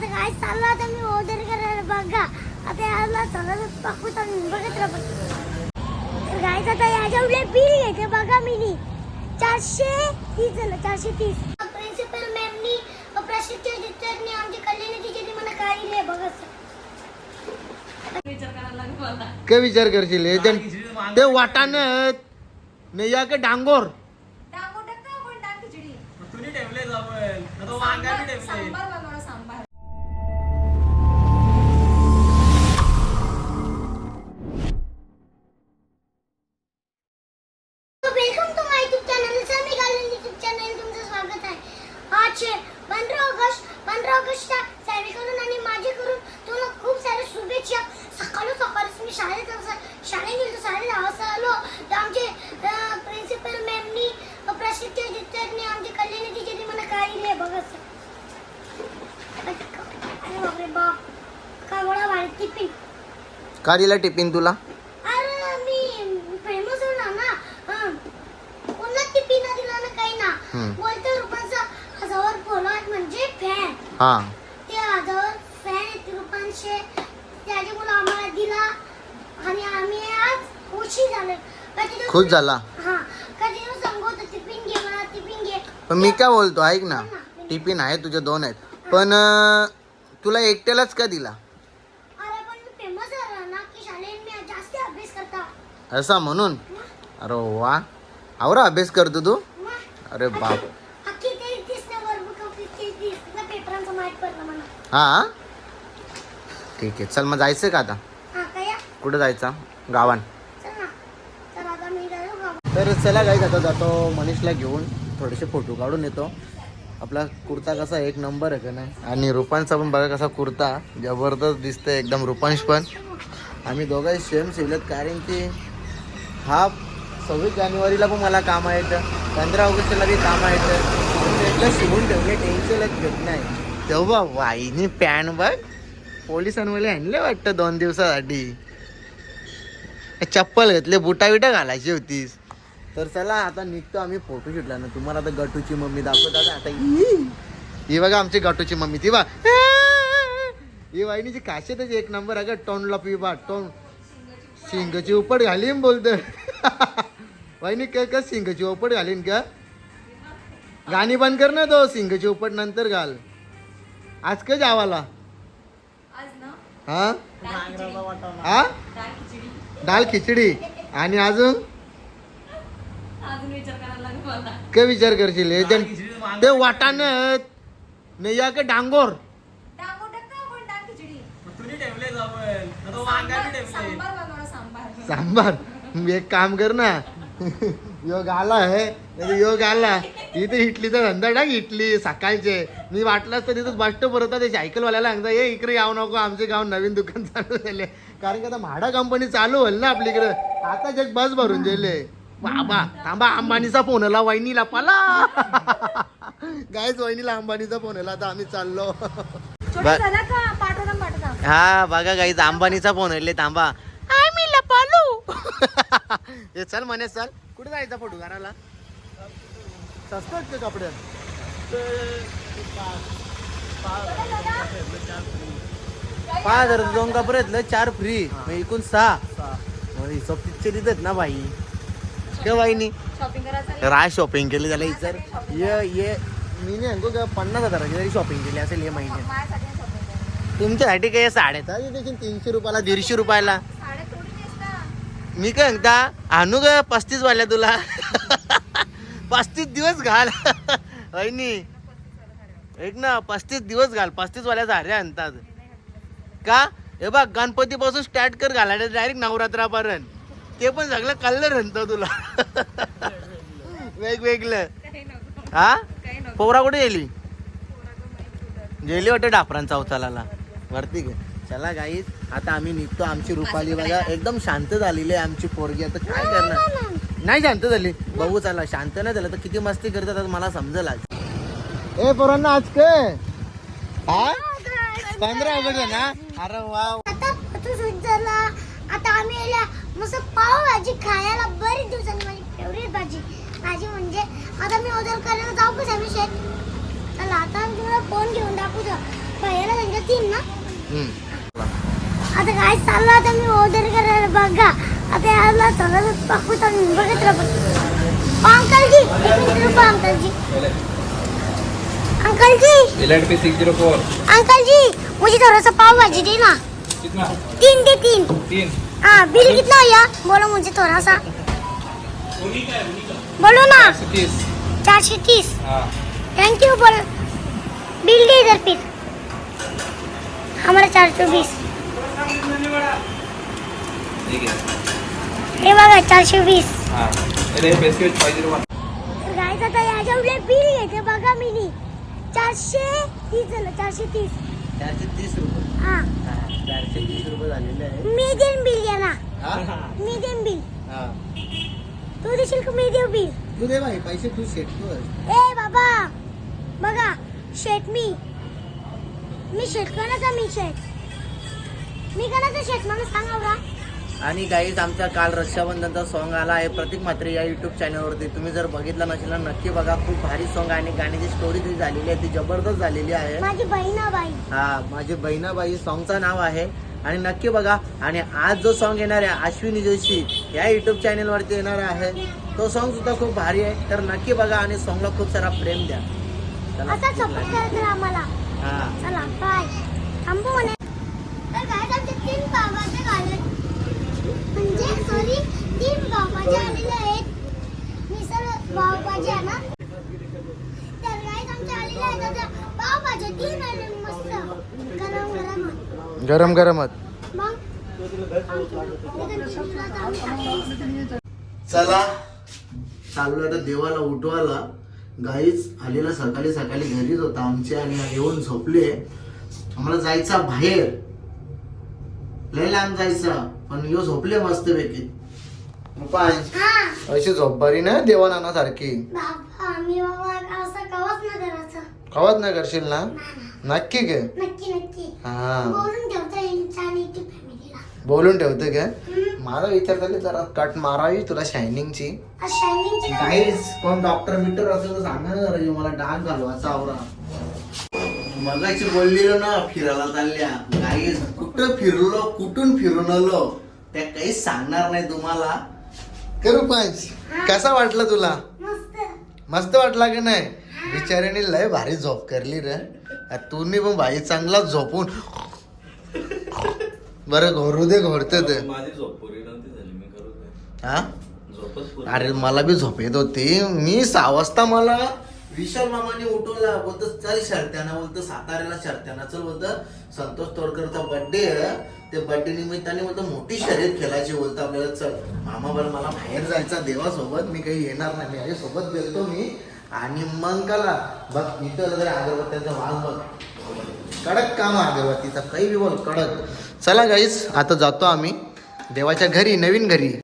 आता काय चाललं? आता मी ऑर्डर करायला बघा. आता याला चला पाकूत बघत राहा तर गाईच आता याच्या उलट बिल घ्यायचे बघा मिनी. चारशे तीस झालं चारशे तीस. प्रिन्सिपल मॅमनी टीचरनी आमची कल्याणी टीचरनी मला काय दिले बघा sir. काय विचार करशील? ते वाटाण नाही या का डांगोर? तुम्ही ठेवले जवळ तो वांगा बी ठेवले का दिला टिफिन तुला? अरे मी फेमस होणार ना हं. कोणला टिफिन दिला ना काही ना. हम्म. बोलतो रुपयांचा हजावर पोलाद म्हणजे फॅन हा. ते हजार फॅन आहेत रुपयांचे त्याचे मुलं आम्हाला दिला आणि आम्ही आज खुशी झालो कधी खुश झाला? हा. कधी सांगतो टिफिन घे मला टिफिन घे. पण मी काय बोलतो? ऐक ना. टिफिन आहे तुझे दोन आहेत. पण अं, तुला एकट्यालाच का दिला अरे पण मी फेमस झालो ना की शाळेत मी जास्त अभ्यास करता असा म्हणून? अरे वा. आवरा अभ्यास करतो तू? अरे बाप. हा? ठीक आहे. चल मग जायचं का आता? कुठं जायचा? गावान. तर चला गाईज आता जातो मनीषला घेऊन. थोडेसे फोटो काढून येतो. आपला कुर्ता कसा एक नंबर आहे का नाही? आणि रुपांचा पण बघा कसा कुर्ता. जबरदस्त दिसतंय एकदम रुपांश पण. आम्ही दोघंही सेम शिवलेत कारण की हा सव्वीस जानेवारीला पण मला काम येतं पंधरा ऑगस्टला बी काम येतं एकदा शिवून ठेवले टेन्शनच घेत नाही. तेव्हा वाईने पॅन बघ पोलिसांवाले आणले वाटतं दोन दिवसासाठी. चप्पल घेतले बुटा बिटा घालायची होतीस. तर चला आता निघतो आम्ही फोटो शूटला ना तुम्हाला आता गटूची मम्मी दाखवतात आता ही ही बघा आमची गटूची मम्मी. ती बा ही वाहिनीची खासियतच एक नंबर आहे का पी बा टोन शिंगची उपट घालीन बोलतो वाहिनी काय का शिंगची उपट घालीन का? गाणी बंद कर ना तो शिंगची उपट नंतर घाल. आज काय जावाला? हा? हा? दाल खिचडी. आणि अजून? काय विचार करशील? हे जण- ते वाटाण नाही या का डांगोर? तुम्ही ठेवले जवळ तो वांगा बी ठेवले सांबार एक काम कर ना. योग आला आहे. योग आला. इथे इटलीचा धंदा टाक इटली सकाळचे. मी वाटलाच तर तिथं बसतो परत ते सायकलवाल्याला सांगता ये इकडे यावं नको. आमचे गाव नवीन दुकान चालू झाले. कारण की आता म्हाडा कंपनी चालू होईल ना आपली इकडे. आता जग बस भरून गेले. बाबा थांबा. अंबानीचा फोन आला वहिनीला पाला. गायच वहिनीला अंबानीचा फोन आला. आता आम्ही चाललो. हा बघा काही अंबानीचा फोन आले. थांबा. हे चल म्हणे चल. कुठे जायचा फोटो घराला स्वस्त आहेत का कपडे. पाच हजार दोन कपडे आहेत ना चार फ्री एकूण सहा. मग हिशोब तिथचे देतात ना बाई? काय बाईनी राय शॉपिंग केली त्याला इतर ये ये. मी नाही सांगू का पन्नास हजाराची तरी शॉपिंग केली असेल या महिन्यात तुमच्यासाठी काय साडे देखील तीनशे रुपयाला दीडशे रुपयाला. मी काय म्हणता आणू का पस्तीस वाल्या तुला. पस्तीस दिवस घाल. वहिनी एक ना पस्तीस दिवस घाल. पस्तीस वाल्याचा साड्या आणतात का? हे बघ गणपतीपासून स्टार्ट कर घालायला डायरेक्ट नवरात्रापर्यंत. ते पण सगळं कल्लर आणतं तुला. वेगवेगळं. हा? पोवरा कुठे गेली? गेली वाटतं डाफरान चौथाला वरती घे. चला गाईस आता आम्ही निघतो आमची रुपाली बघा एकदम शांत झालेली आहे आमची पोरगी. आता काय करणार? नाही शांत झाली. बघू चला शांत नाही झालं तर किती मस्ती करतात मला समजेल आज. ए पोरांना आज काय? हा? पंधरा ऑगस्ट ना? अरे वा. आता झाला आता आम्ही मस्त पाव भाजी खायला बरीच दिवसांनी माझी फेवरेट भाजी. भाजी म्हणजे आता मी ऑर्डर करायला जाऊ का आम्ही शेत चला आता आम्ही तुम्हाला फोन घेऊन दाखवतो. भैयाला त्यांच्या हम्म. आता काय चाललं आता मी ऑर्डर करायला बघा. आता याला थोडं पाकू मी बघत राहतो अंकल जी एक मिनिट रुको अंकल जी अंकल जी इलेट पे six zero four uncle ji मुझे थोड़ा सा पाव भाजी दे ना. कितना? तीन दे तीन. तीन. हाँ बिल कितना भैया बोलो मुझे थोड़ा सा बोलो ना. तीस. चार सौ तीस. हाँ. थैंक यू बोल. बिल दे इधर फिर. हमारा चार सौ बीस. है हे बघा चारशे वीस. हाँ गाईज आता याच्या उलटे बिल घेते बघा मिनी. चारशे तीस झालं चारशे तीस. चारशे तीस रुपये. हा. चारशे तीस रुपये झालेले आहे मी देईन बिल हा? मी देईन बिल हा. तू देशील का मी देऊ बिल तू दे भाई पैसे तू सेट कर. ए बाबा. बघा शेट मी. मी शेट कोणाचा मी शेट मी कोणाचा शेट मला सांगा बघा आणि गाईज आमचा काल रक्षाबंधनचा सॉन्ग आला आहे. प्रतीक म्हात्रे या युट्यूब चॅनलवरती तुम्ही जर बघितलं नसेल ना नक्की बघा. खूप भारी सॉन्ग आहे आणि गाण्याची स्टोरी जी झालेली आहे. ती जबरदस्त झालेली आहे. माझी बहिणाबाई. हा माझी बहिणाबाई सॉन्गचं नाव आहे. आणि नक्की बघा. आणि आज जो सॉन्ग येणार आहे अश्विनी जोशी या युट्यूब चॅनलवरती येणार आहे. तो सॉन्ग सुद्धा खूप भारी आहे. तर नक्की बघा आणि सॉन्गला खूप सारा प्रेम द्या. चला, आम्हाला. हा. चला बाय थांबू म्हणे तर काय आमचे तीन बाबाचे म्हणजे सॉरी तीन बाबाचे आलेले आहेत. आहे ना? तर काय आमचे आलेले आहेत. आता पावभाजी तीन आले मस्त. गरम गरम. मग? चला. चाललो आता देवाला उठवायला. गाईच आलेला सकाळी सकाळी घरीच होता. आमचे आणि येऊन झोपले आम्हाला जायचा बाहेर. लय लांब जायचा पण यो झोपले मस्त पैकी. हा. अशी झोप बरी ना देवाना सारखी बाबा मी बाबा असं कवाच ना करायचं कवाच नाही करशील ना. नक्की नक्की हा. बोलून ठेवता येईल आणि फॅमिलीला बोलून ठेवते मला विचार झाले जरा कट मारावी तुला शायनिंगची शायनिंगची गाईज कोण डॉक्टर बिक्टर असेल तर सांगा ना जरा मला डाग घालवायचा आवरा. मगाची बोललेलो ना फिरायला चालल्या. गाईज कुठं फिरलो कुठून फिरून आलो त्या काहीच सांगणार नाही तुम्हाला. करू पंच कसा वाटलं तुला? मस्त. मस्त वाटला की नाही? बिचाऱ्याने लय भारी झोप करली रे. तुम्ही पण भाई चांगला झोपून बरं घोरू दे घोरते ते. माझी झोप पुरी नव्हती झाली मी करू काय हा? अरे मला बी झोप येत होती. मी सहा वाजता मला विशाल मामाने उठवला बोलत चल शर्त्याना बोलत साताऱ्याला शर्त्याना चल बोलत संतोष तोडकरचा बर्थडे ते बर्थडे निमित्ताने बोलत मोठी शर्यत खेळायची बोलत आपल्याला चल मामा बरं मला बाहेर जायचा देवासोबत मी काही येणार नाही माझ्या सोबत गेलतो मी. आणि मग कला बघ इथं जर अगरबत्त्यांचा वास बघ. कडक काम अगरबत्तीचा काही बी बोल कडक. चला गाईस आता जातो आम्ही. देवाच्या घरी नवीन घरी.